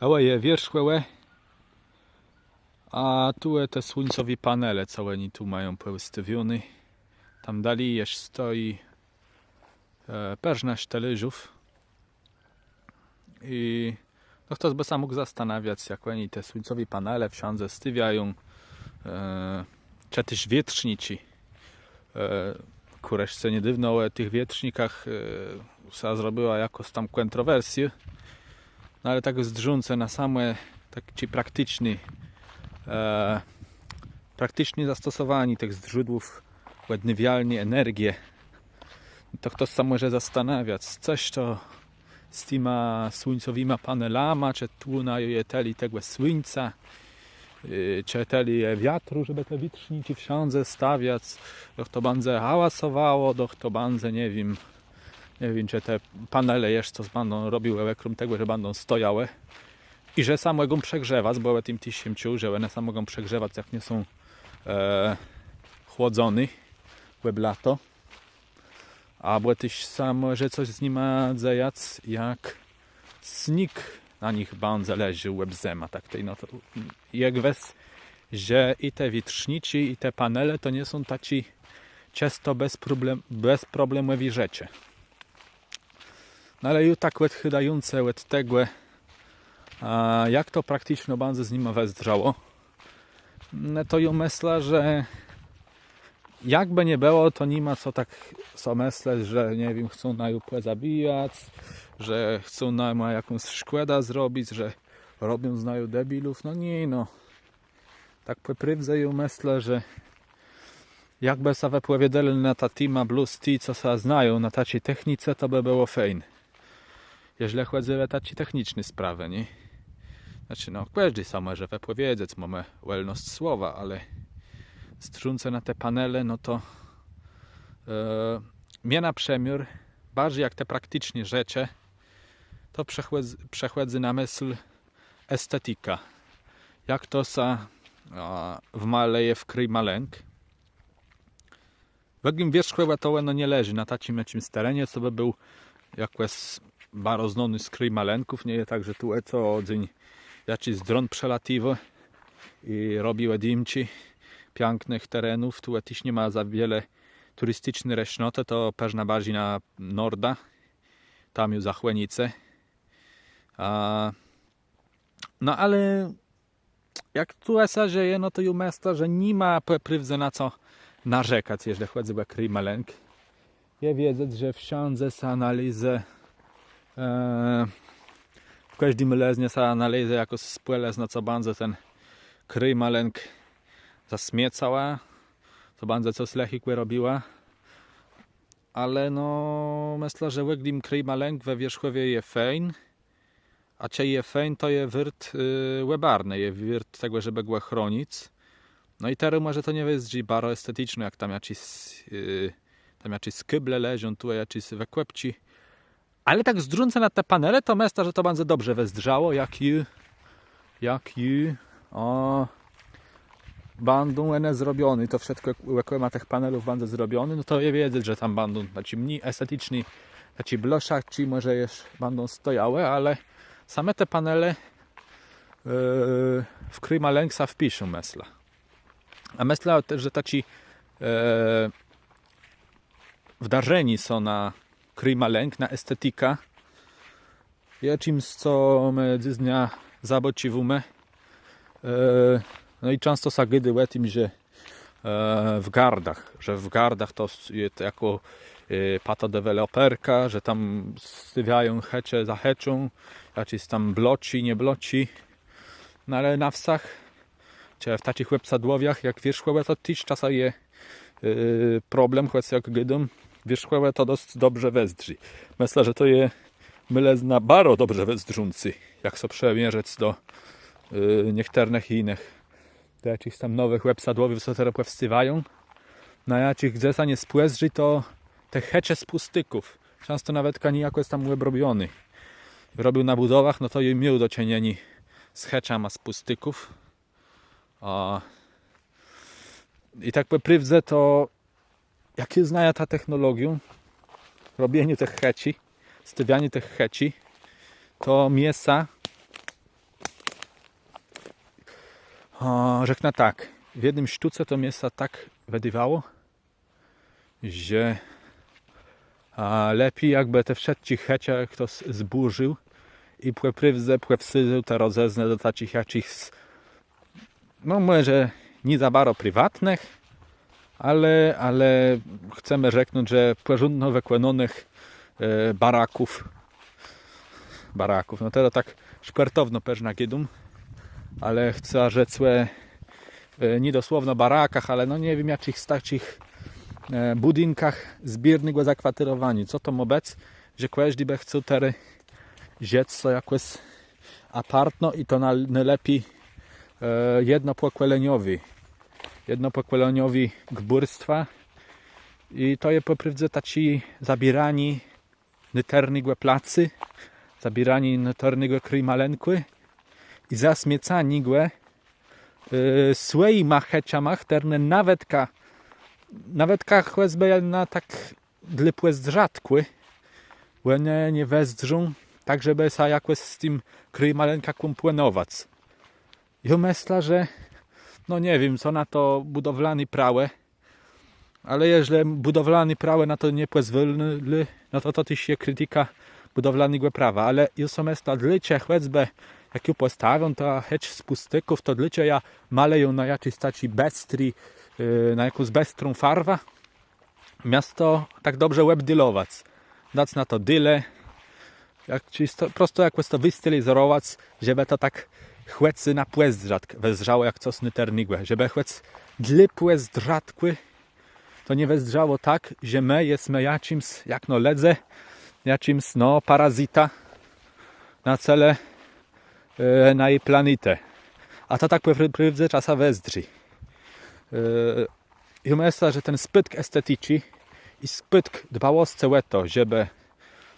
Ełe je wierzchłe, a tu te słońcowe panele całe ni tu mają powystawione. Tam dali jeszcze stoi e, perżnaś teleżów. I no ktoś by sam mógł zastanawiać, jak oni te słońcowe panele wsiądze stywiają, e, czy też wietrznici. E, Kureszce nie dywno o tych wietrznikach e, zrobiła jakoś tam kontrowersję. No ale tak zdrzące na same taki praktyczny e, praktycznie zastosowani tych źródłów odnawialnej energii to ktoś sam może zastanawiać coś to z tyma słońcowymi panelami czy tu na jeteli tego słońca y, czy teli wiatru, żeby te witrzniki wsiądze stawiać, doch to będzie hałasowało, to będzie, nie wiem, czy te panele jeszcze co będą robiły ekrum tego, że będą stojały i że sam mogą przegrzewać, bo tym tyś się czuł, że one sam mogą przegrzewać, jak nie są e, chłodzone łeb lato. Albo tyś sam, że coś z nimi zajac, jak snik na nich będzie leży łeb zema, tak tej, no to jak wes, że i te witrznici, i te panele to nie są taci często bez problem, bezproblemowi rzeczy. No ale już tak łet chydające, łet tegłe, a jak to praktycznie bardzo z nim wezdrało, no to ja myślę, że jakby nie było, to nie ma co tak co myśleć, że nie wiem, chcą na jupę zabijać, że chcą nam jakąś szkłeda zrobić, że robią z naju debilów. No nie, no. Tak poprywdzę ją myślę, że jakby sobie powiedzieli na ta tima blues tea, co się znają na takiej technice, to by było fajne. Jeżeli chodzi o tacie techniczne sprawy, nie? Znaczy, no, każdy sam może powiedzieć, mamy wellness słowa, ale strunce na te panele, no to e, mnie na przemiór, bardziej jak te praktycznie rzeczy, to przechodzi, na myśl estetyka. Jak to sa a, wmaleje w kryj maleńk. W jakim wierzchu to no nie leży na takim jakimś terenie, co by był jakoś bardzo znany z malenków, nie jest tak, że tu co dzień jakiś dron przelatiwy i robił dimci pięknych terenów. Tu też nie ma za wiele turystycznych resznoty, to pewna bardziej na Norda, tam już Zachłenice. No ale jak tu esa dzieje, no to ju miasta, że nie ma prywze na co narzekać, jeżeli chodzi o malenk. Ja wiedzę, że wsiądzę z analizę sa analizę jako spłele na co bandzę ten kryj malenk zasmiecała, co bandzę co slechikłe robiła. Ale no, myślę, że łegdim kryj malenk we wierzchowie je fejn, a cie je fejn to je wyrt y, łebarny, je wyrt tego, żeby go chronić. No i teraz może to nie jest baro estetyczne, jak tam jakiś, y, tam jakiś skyble leżą, tu jakiś wekłepci. Ale tak zdrunce na te panele, to myślę, że to bardzo dobrze wezdrało, jak i, jak i, o, bandą ene zrobiony, to wszystko jak ma tych panelów bandę zrobiony, no to je wiedzieć, że tam bandą taci mniej estetyczni, ci może jeszcze bandą stojały, ale same te panele yy, w Kryma Lęksa wpiszą mesla. A myślę też, że taci yy, wdarzeni są na Kryma Lęk, na estetyka. Ja czymś, co z dnia zabociwumy. Yy, no i często sagydy łetim, że e, w gardach, że w gardach to jest jako e, patodeweloperka, że tam stawiają hecze za heczą, jakieś tam bloci, nie bloci. No ale na wsach, czy w takich łebsadłowiach, jak wierzchłe, to też czasem je e, problem, choć jak gydą, wierzchłe to dość dobrze wezdrzy. Myślę, że to je mylę na baro dobrze wezdrzący, jak so przemierzec do niektórych innych do jakichś tam nowych websadłowych, co teraz powstywają. Na jakich gdzieś nie spłezrzy, to te hecze z pustyków. Często nawet nijako jest tam web robiony. Robił na budowach, no to jej miał do cienieni z heczama z pustyków. O. I tak po prywdze to jakie znaja ta technologię, robienie tych heci, stawianie tych heci, to mięsa O, rzeknę tak. W jednym sztuce to mięsa tak wydywało, że a, lepiej jakby te wszystkie hecia ktoś zburzył i płeprywnze, płepsyzył te rozezne do takich jakich no może nie za bardzo prywatnych, ale, ale chcemy rzeknąć, że porządno wykłanonych e, baraków. Baraków, no teraz tak szpertowno też na giedum, ale chcę rzec e, nie dosłowno barakach, ale no nie wiem jakich takich e, budynkach. Zbiernego zakwaterowani. Co to mobec, że każdy by chciał tery rzec co jakoś apartno i to na- najlepiej e, jednopokłaleniowi jednopokłaleniowi gburstwa. I to je poprawdze taci zabierani nyternigłe placy zabierani nyternigłe kryjmalenkły i zasmiecani głe y, swoimi heciamach terne nawetka nawetka chłezbe na tak dlypłe zrzadkły łene nie wezdrzą tak żeby sa jakoś z tym kryjmalenka kumpłenować. Ja myślę, że no nie wiem, co na to budowlany prałe, ale jeżeli budowlany prałe na to nie pozwolili, no to to też się krytyka budowlanego prawa, ale są jest dlicie chłecbe, jak ją postawią, to hecz z pustyków, to dlicie ja maleją na jakiejś staci bestri, yy, na jakąś bestrą farwa, miasto tak dobrze webdylować, dać na to dyle, jak, czyli sto, prosto jakoś to wystylizować, żeby to tak chłecy na płezdrzat wezrzało jak cosny ternigłe, żeby chłec dla płezdrzatkły to nie wezrzało tak, że my jest jacims, jak no ledze, jacims no parazita na cele e, na jej planetę. A to tak prywdze czasa wezdrzy. I myślę, że ten spytk estetyczny i spytk dbałość to, żeby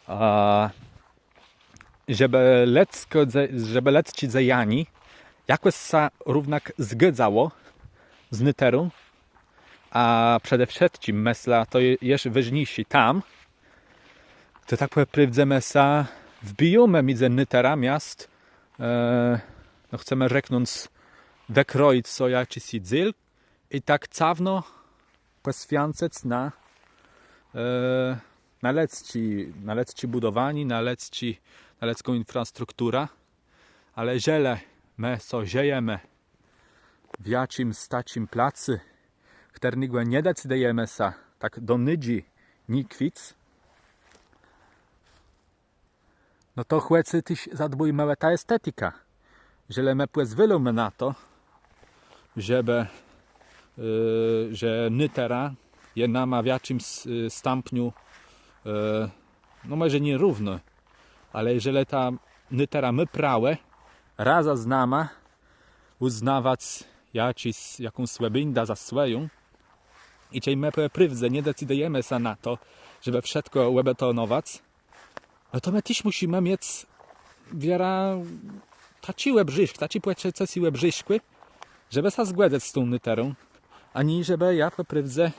a, lecci zajani jakoś sa równak zgadzało z nyterą, a przede wszystkim mesla to je- jeszcze ważniejszy tam, to tak powiem prywdze mesa wbijamy między nytera miast e, no chcemy rzeknąć wekroić soja czy sidzyl i tak cawno poswięcać na e, na lecci, na lecci budowani, na lecci na lecką infrastruktura, ale ziele my co ziejemy. W jacim stacim placy, którego nie decydujemy sa. Tak do nydzi ni kwic, no to chłecy tyś zadbujmy ta estetyka. Że my pozwolimy na to, żeby yy, że nytera je nama w jakimś yy, no może nie równo, ale jeżeli ta nytera my prałe, raza z nama uznawać jacis, jakąś słabinda za swoją i czyli my prywdze nie decydujemy się na to, żeby wszystko łebetonować, no to my też musimy mieć wiara taci łebrzyszk, taci płeczece łebrzyszkły, żeby się zgładzać z tą nyterą, ani żeby ja po prywdze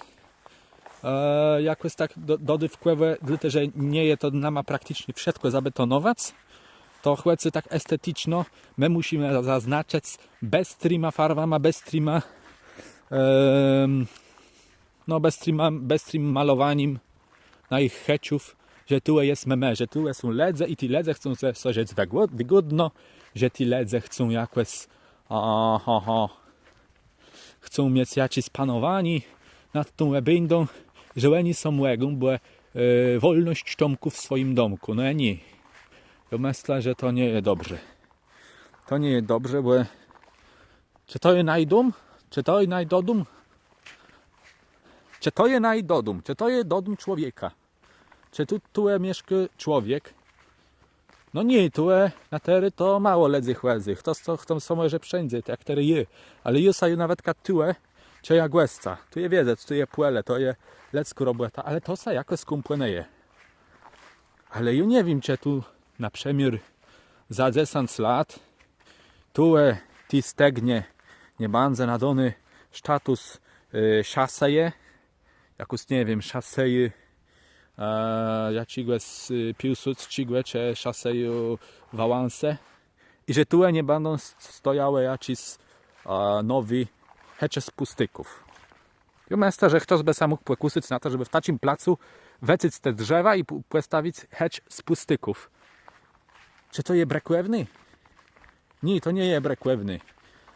e, jakoś tak do, dlatego że nie je to nama praktycznie wszystko zabetonować, to chłecy tak estetyczno my musimy zaznaczać bez streama farwama, bez streama no bez streama, bez stream malowaniem na ich heciów, że tu jest meme, że tu są ledze i ci ledze chcą sobie sożec wygodno, że ci ledze chcą jakoś chcą mieć jakiś panowani nad tą łebindą, że oni są łegą, bo e, wolność czomku w swoim domku. No nie. Ja myślę, że to nie jest dobrze. To nie jest dobrze, bo czy to jest najdum? Czy to jest najdodum? Czy to jest najdodum? Czy to jest dodum człowieka? Czy tu, tu mieszka człowiek? No nie, tu na tery to mało ledzych łezych. To, to, to są może wszędzie, jak tery je. Ale jest nawet katue, czy jak łezca. Tu je wiedzec, tu je płele, to je lecku robota, ale to sa jakoś skumpłeneje. Ale ja nie wiem, czy tu na przemiar za 10 lat tu e, ti stegnie nie banze nadony status e, szaseje, jakoś nie wiem, szaseje ja cigłe z e, piłsuc cigłe, czy szaseju walanse i że tu nie będą stojały jakiś a, z pustyków. Myślę, że ktoś by sam mógł pokusić na to, żeby w takim placu wecyć te drzewa i postawić hecz z pustyków. Czy to je brekwewny? Nie, to nie je brekwewny.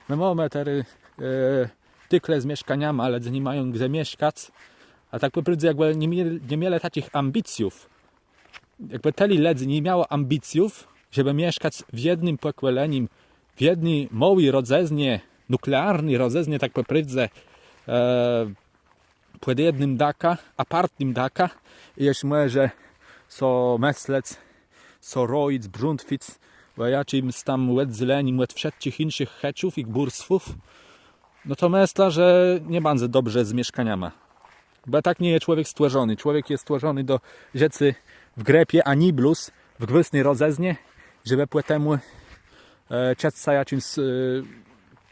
My mamy tery e, tykle z mieszkaniami, ale nie mają gdzie mieszkać. A tak naprawdę jakby nie mieli, nie mieli takich ambicjów. Jakby teli ledzy nie miało ambicjów, żeby mieszkać w jednym pokłelenim, w jednej małej rodzeznie, nuklearnej rodzeznie, tak naprawdę, e, pod jednym daka, apartnym daka. I jeśli może so meslec, so roic, bruntwic, bo ja czym tam łed zeleni, łed wszystkich innych heczów i burswów, no to myślę, że nie bardzo dobrze z mieszkaniami. Bo tak nie jest człowiek stworzony. Człowiek jest stworzony do rzecy w grepie aniblus, w gwystnej rozeznie, żeby płetemu e, ciecca jakimś e,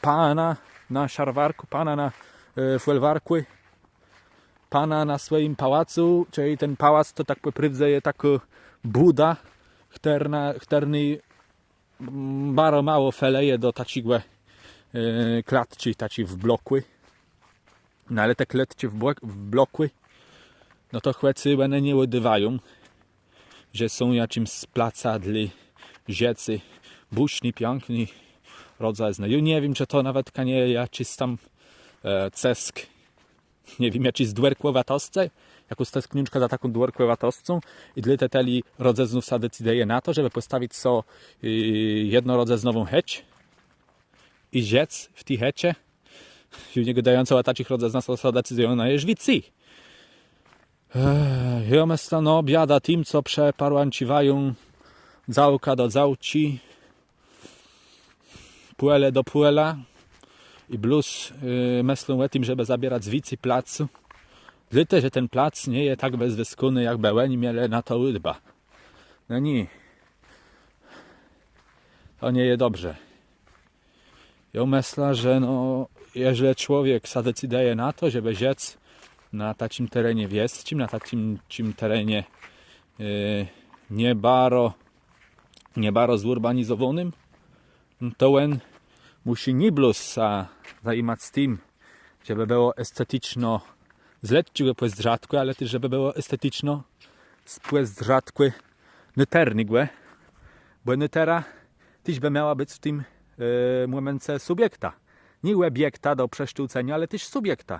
pana na szarwarku, pana na e, folwarku, pana na swoim pałacu, czyli ten pałac to tak poprywdze je tak e, buda, chterna, chterny baro mało feleje do tacigłe e, klatci, taci w blokły. No ale te kletcie w, blok, w blokły, no to chłecy one nie łydywają, że są jakimś z placa dla rzecy buśni, piękny rodzaj znaju. Nie wiem, czy to nawet nie jakiś tam e, cesk, nie wiem, jakiś z dwerkłowatosce, jaką steskniuczka za taką dwerkłowatoscą i dla te teli rodzeznów sadecydeje na to, żeby postawić so y, jednorodzeznową heć i rzec w tej hecie i nie gadająco o takich rodzeznach so decydują na jeżwicy. Ech, Ja myślę, no biada tym, co przeparłanciwają dzałka do dzałci, puele do puela i blues yy, myślą o tym, żeby zabierać z wicy placu. Dlatego, że ten plac nie jest tak bezwyskunny, jak bełeni miele na to udba. No nie. To nie jest dobrze. Ja myślę, że no, jeżeli człowiek zadecyduje na to, żeby rzec na takim terenie wiejskim, na takim takim terenie yy, nie baro, nie baro zurbanizowanym, to on musi nie blus za, zajmować tym, żeby było estetyczno zletczyłe płez rzadko, ale też żeby było estetyczno rzadko nyternigłe, bo nytera tyś by miała być w tym yy, momencie subiekta. Nie obiekta do przeszczółcenia, ale też subiekta.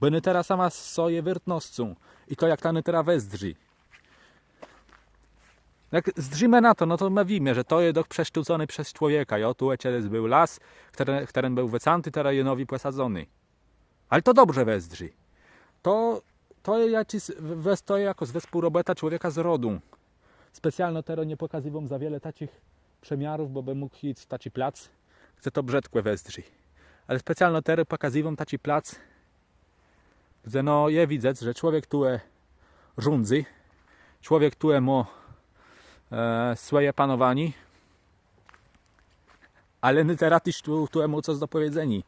Bo nytera sama swoje wyrtnoscą i to jak ta nytera wezdrzy. Jak zdrzymy na to, no to my że to jest dok przeszczółcony przez człowieka. Jo, tu był las, który, który był wycanty, nowy posadzony. Ale to dobrze wezdrzy. To, to jakiś, to jako zespół robota człowieka z rodu. Specjalno teraz nie pokazywam za wiele takich przemiarów, bo by mógł iść taki plac, gdzie to brzydko wezdrzy. Ale specjalno teraz pokazywam taki plac, gdzie no je widzę, że człowiek tu e rządzi, człowiek tu e e, swoje panowanie, ale nie teraz też tu, tu e ma coś do powiedzenia.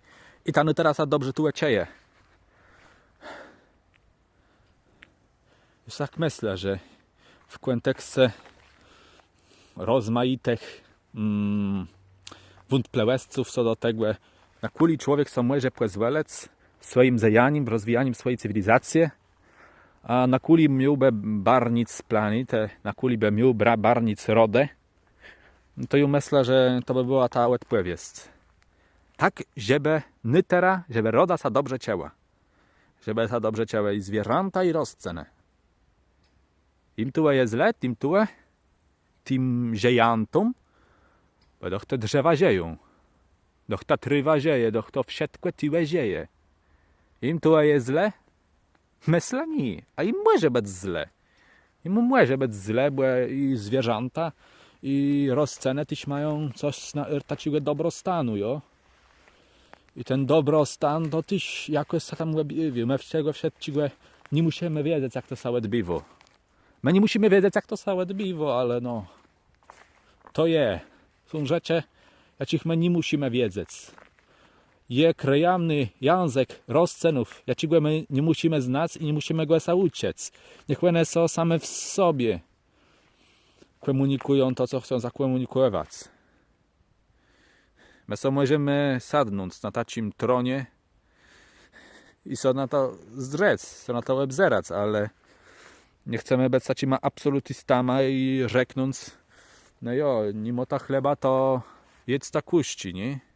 I ta teraz dobrze tu e cieje. Już tak myślę, że w kontekście rozmaitych mm, co do tego, na kuli człowiek sam może pozwalać swoim zajaniem, rozwijaniem swojej cywilizacji, a na kuli miałby barnic planetę, na kuli by miał bra barnic rodę, no to ja myślę, że to by była ta odpowiedź. Tak, żeby nytera, żeby roda sa dobrze ciała. Żeby sa dobrze ciała i zwierzęta i rozcenę. Im tułe jest źle, tym tułe, tym ziejantom, bo doch te drzewa zieją. Doch ta trywa zieje, doch to wszystko tyłe zieje. Im tułe jest źle, myślę nie, a im może być źle. Im może być źle, bo i zwierzęta i rozcenę tyś mają coś na takiego dobrostanu, jo. I ten dobrostan to tyś jakoś tam łebiwie. My wszystkiego wszystkiego nie musimy wiedzieć, jak to całe dbiwo. My nie musimy wiedzieć, jak to całe dbiwo, ale no. To je. Są rzeczy, jakich my nie musimy wiedzieć. Krajamny język rozcenów, jakiego my nie musimy znać i nie musimy go uciec. Niech one są same w sobie. Komunikują to, co chcą zakomunikować. My so możemy sadnąć na tacim tronie i so na to zdrzec, so na to obzerać, ale nie chcemy być tacima absolutistama i rzeknąc, no jo, mimo ta chleba to jedz ta kuści, nie?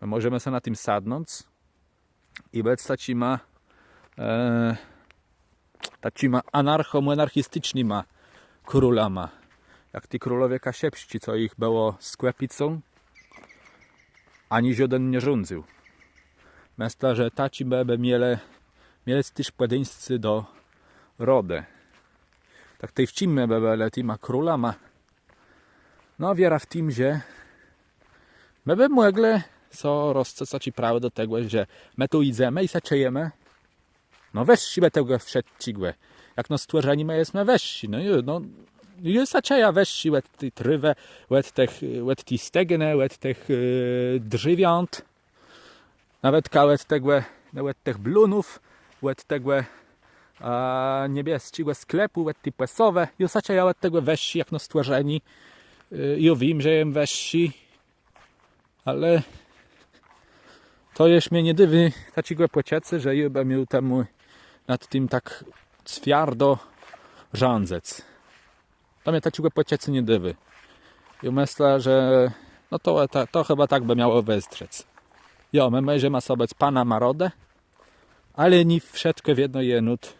My możemy sobie na tym sadnąć i być tacima e, tacima anarcho-monarchistycznyma królama. Jak ci królowie kasiepści, co ich było sklepicą, ani żaden nie rządził. Myślę, że taci bebe miele, miele też pojedyńscy do rody. Tak tej wcimme bebe letima króla ma. No wiara w tym, że bebe mogle so rozcacać i prawo do tego, że my tu idziemy i zaczejemy. No siebie tego wszedcigłe. Jak no stworzeni my jesteśmy weźsi. No, no już zaczeja weźsi łet ty trywę, łet tych, łet ty stegnę, łet tych yy, drzewiąt. Nawet kałet tego, łet tych blunów, łet tego a, sklepu, łet ty płesowe. Już zaczeja łet tego weźsi, jak no stworzeni. Yy, ju wiem, że jem weźsi, ale to mnie nie dywi takiego płeciecy, że juba miał temu nad tym tak twardo rządzec. To mnie takiego płeciecy nie dywi. I myślę, że no to, to, to chyba tak by miało wystrzec. Jo, my możemy sobie pana marodę, ale nie wszystko w jedno jenut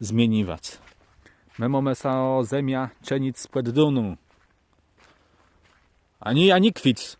zmieniwać. My mamy sa zemia czynić z dunu. Ani, ani kwic